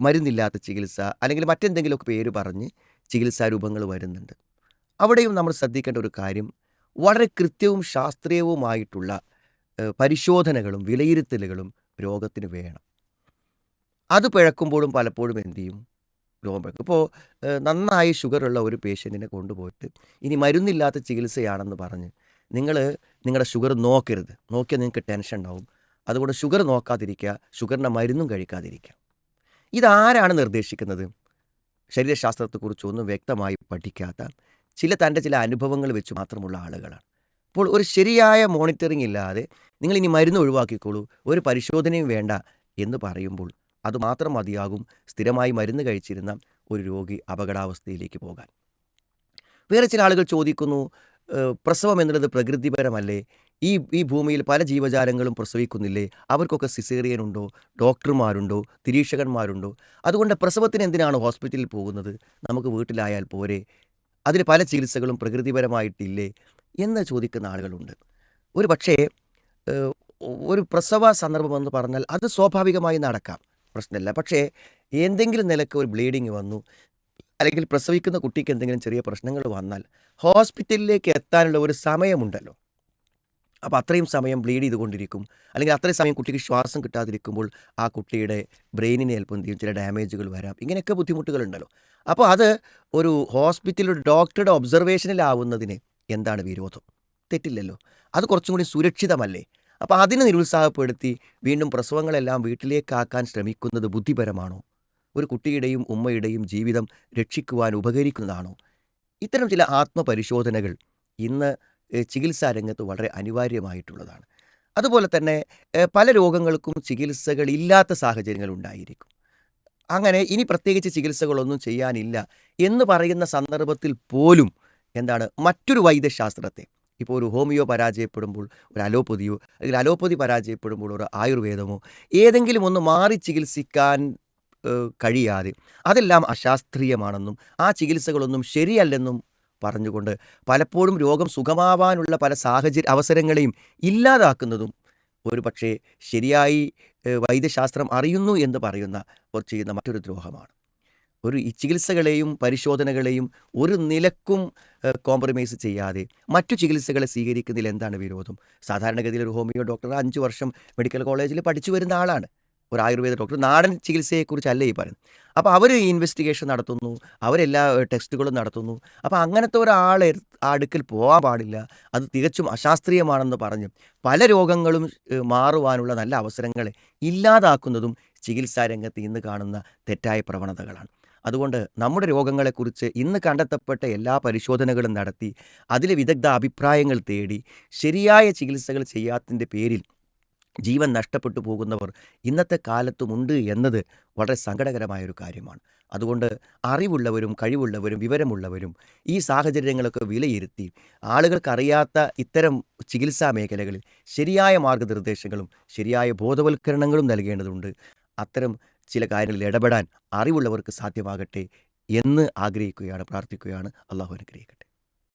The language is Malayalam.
മരുന്നില്ലാത്ത ചികിത്സ അല്ലെങ്കിൽ മറ്റെന്തെങ്കിലുമൊക്കെ പേര് പറഞ്ഞ് ചികിത്സാ രൂപങ്ങൾ വരുന്നുണ്ട്. അവിടെയും നമ്മൾ ശ്രദ്ധിക്കേണ്ട ഒരു കാര്യം വളരെ കൃത്യവും ശാസ്ത്രീയവുമായിട്ടുള്ള പരിശോധനകളും വിലയിരുത്തലുകളും രോഗത്തിന് വേണം. അത് പിഴക്കുമ്പോഴും പലപ്പോഴും എന്തു ചെയ്യും? രോഗം ഇപ്പോൾ നന്നായി ഷുഗറുള്ള ഒരു പേഷ്യന്റിനെ കൊണ്ടുപോയിട്ട് ഇനി മരുന്നില്ലാത്ത ചികിത്സയാണെന്ന് പറഞ്ഞ് നിങ്ങൾ നിങ്ങളുടെ ഷുഗർ നോക്കരുത്. നോക്കിയാൽ നിങ്ങൾക്ക് ടെൻഷൻ ഉണ്ടാവും അതുകൊണ്ട് ഷുഗർ നോക്കാതിരിക്കുക ഷുഗറിന്റെ മരുന്നും കഴിക്കാതിരിക്കുക. ഇതാരാണ് നിർദ്ദേശിക്കുന്നത്? ശരീരശാസ്ത്രത്തെക്കുറിച്ചൊന്നും വ്യക്തമായി പഠിക്കാത്ത ചില തന്റെ ചില അനുഭവങ്ങൾ വെച്ച് മാത്രമുള്ള ആളുകളാണ്. അപ്പോൾ ഒരു ശരിയായ മോണിറ്ററിംഗ് ഇല്ലാതെ നിങ്ങൾ ഇനി മരുന്ന് ഒഴിവാക്കിക്കോളൂ ഒരു പരിശോധനയും വേണ്ട എന്ന് പറയുമ്പോൾ അതുമാത്രം മതിയാകും സ്ഥിരമായി മരുന്ന് കഴിച്ചിരുന്ന ഒരു രോഗി അപകടാവസ്ഥയിലേക്ക് പോകാൻ. വേറെ ചില ആളുകൾ ചോദിക്കുന്നു പ്രസവം എന്നുള്ളത് പ്രകൃതിപരമല്ലേ? ഈ ഈ ഭൂമിയിൽ പല ജീവജാലങ്ങളും പ്രസവിക്കുന്നില്ലേ? അവർക്കൊക്കെ സിസേറിയൻ ഉണ്ടോ ഡോക്ടർമാരുണ്ടോ? നിരീക്ഷകന്മാരുണ്ടോ? അതുകൊണ്ട് പ്രസവത്തിന് എന്തിനാണ് ഹോസ്പിറ്റലിൽ പോകുന്നത്? നമുക്ക് വീട്ടിലായാൽ പോരെ? അതിൽ പല ചികിത്സകളും പ്രകൃതിപരമായിട്ടില്ലേ? എന്ന് ചോദിക്കുന്ന ആളുകളുണ്ട്. ഒരു പക്ഷേ ഒരു പ്രസവ സന്ദർഭം എന്ന് പറഞ്ഞാൽ അത് സ്വാഭാവികമായി നടക്കാം. പ്രശ്നമില്ല. പക്ഷേ എന്തെങ്കിലും നിലയ്ക്ക് ഒരു ബ്ലീഡിങ് വന്നു അല്ലെങ്കിൽ പ്രസവിക്കുന്ന കുട്ടിക്ക് എന്തെങ്കിലും ചെറിയ പ്രശ്നങ്ങൾ വന്നാൽ ഹോസ്പിറ്റലിലേക്ക് എത്താനുള്ള ഒരു സമയമുണ്ടല്ലോ. അപ്പോൾ അത്രയും സമയം ബ്ലീഡ് ചെയ്തുകൊണ്ടിരിക്കും. അല്ലെങ്കിൽ അത്രയും സമയം കുട്ടിക്ക് ശ്വാസം കിട്ടാതിരിക്കുമ്പോൾ ആ കുട്ടിയുടെ ബ്രെയിനിനെ ചിലപ്പോൾ എന്ത് ചെയ്യും? ചില ഡാമേജുകൾ വരാം. ഇങ്ങനെയൊക്കെ ബുദ്ധിമുട്ടുകളുണ്ടല്ലോ. അപ്പോൾ അത് ഒരു ഹോസ്പിറ്റലിൽ ഡോക്ടറുടെ ഒബ്സർവേഷനിലാവുന്നതിന് എന്താണ് വിരോധം? തെറ്റില്ലല്ലോ. അത് കുറച്ചും കൂടി സുരക്ഷിതമല്ലേ? അപ്പോൾ അതിനെ നിരുത്സാഹപ്പെടുത്തി വീണ്ടും പ്രസവങ്ങളെല്ലാം വീട്ടിലേക്കാക്കാൻ ശ്രമിക്കുന്നത് ബുദ്ധിപരമാണോ? ഒരു കുട്ടിയുടെയും ഉമ്മയുടെയും ജീവിതം രക്ഷിക്കുവാൻ ഉപകരിക്കുന്നതാണോ? ഇത്തരം ചില ആത്മപരിശോധനകൾ ഇന്ന് ചികിത്സാ രംഗത്ത് വളരെ അനിവാര്യമായിട്ടുള്ളതാണ്. അതുപോലെ തന്നെ പല രോഗങ്ങൾക്കും ചികിത്സകളില്ലാത്ത സാഹചര്യങ്ങൾ ഉണ്ടായിരിക്കും. അങ്ങനെ ഇനി പ്രത്യേകിച്ച് ചികിത്സകളൊന്നും ചെയ്യാനില്ല എന്ന് പറയുന്ന സന്ദർഭത്തിൽ പോലും എന്താണ് മറ്റൊരു വൈദ്യശാസ്ത്രത്തെ ഇപ്പോൾ ഒരു ഹോമിയോ പരാജയപ്പെടുമ്പോൾ ഒരു അലോപ്പതിയോ അല്ലെങ്കിൽ അലോപ്പതി പരാജയപ്പെടുമ്പോൾ ഒരു ആയുർവേദമോ ഏതെങ്കിലും ഒന്ന് മാറി ചികിത്സിക്കാൻ കഴിയാതെ അതെല്ലാം അശാസ്ത്രീയമാണെന്നും ആ ചികിത്സകളൊന്നും ശരിയല്ലെന്നും പറഞ്ഞുകൊണ്ട് പലപ്പോഴും രോഗം സുഖമാവാനുള്ള പല സാഹചര്യ അവസരങ്ങളെയും ഇല്ലാതാക്കുന്നതും ഒരു പക്ഷേ ശരിയായി വൈദ്യശാസ്ത്രം അറിയുന്നു എന്ന് പറയുന്ന അവർ ചെയ്യുന്ന മറ്റൊരു ദ്രോഹമാണ്. ഒരു ഈ ചികിത്സകളെയും പരിശോധനകളെയും ഒരു നിലക്കും കോംപ്രമൈസ് ചെയ്യാതെ മറ്റു ചികിത്സകളെ സ്വീകരിക്കുന്നതിൽ എന്താണ് വിരോധം? സാധാരണഗതിയിൽ ഒരു ഹോമിയോ ഡോക്ടർ അഞ്ച് വർഷം മെഡിക്കൽ കോളേജിൽ പഠിച്ചു വരുന്ന ആളാണ്. ഒരു ആയുർവേദ ഡോക്ടർ നാടൻ ചികിത്സയെക്കുറിച്ചല്ല ഈ പറയുന്നത്. അപ്പോൾ അവർ ഇൻവെസ്റ്റിഗേഷൻ നടത്തുന്നു അവരെല്ലാ ടെസ്റ്റുകളും നടത്തുന്നു. അപ്പോൾ അങ്ങനത്തെ ഒരാൾ ആ അടുക്കിൽ പോകാൻ പാടില്ല. അത് തികച്ചും അശാസ്ത്രീയമാണെന്ന് പറഞ്ഞ് പല രോഗങ്ങളും മാറുവാനുള്ള നല്ല അവസരങ്ങളെ ഇല്ലാതാക്കുന്നതും ചികിത്സാ രംഗത്ത് ഇന്ന് കാണുന്ന തെറ്റായ പ്രവണതകളാണ്. അതുകൊണ്ട് നമ്മുടെ രോഗങ്ങളെക്കുറിച്ച് ഇന്ന് കണ്ടെത്തപ്പെട്ട എല്ലാ പരിശോധനകളും നടത്തി അതിലെ വിദഗ്ധ അഭിപ്രായങ്ങൾ തേടി ശരിയായ ചികിത്സകൾ ചെയ്യാത്തതിന്റെ പേരിൽ ജീവൻ നഷ്ടപ്പെട്ടു പോകുന്നവർ ഇന്നത്തെ കാലത്തുമുണ്ട് എന്നത് വളരെ സങ്കടകരമായൊരു കാര്യമാണ്. അതുകൊണ്ട് അറിവുള്ളവരും കഴിവുള്ളവരും വിവരമുള്ളവരും ഈ സാഹചര്യങ്ങളൊക്കെ വിലയിരുത്തി ആളുകൾക്കറിയാത്ത ഇത്തരം ചികിത്സാ മേഖലകളിൽ ശരിയായ മാർഗനിർദ്ദേശങ്ങളും ശരിയായ ബോധവൽക്കരണങ്ങളും നൽകേണ്ടതുണ്ട്. അത്തരം ചില കാര്യങ്ങളിൽ ഇടപെടാൻ അറിവുള്ളവർക്ക് സാധ്യമാകട്ടെ എന്ന് ആഗ്രഹിക്കുകയാണ് പ്രാർത്ഥിക്കുകയാണ്. അള്ളാഹു അനുഗ്രഹിക്കട്ടെ.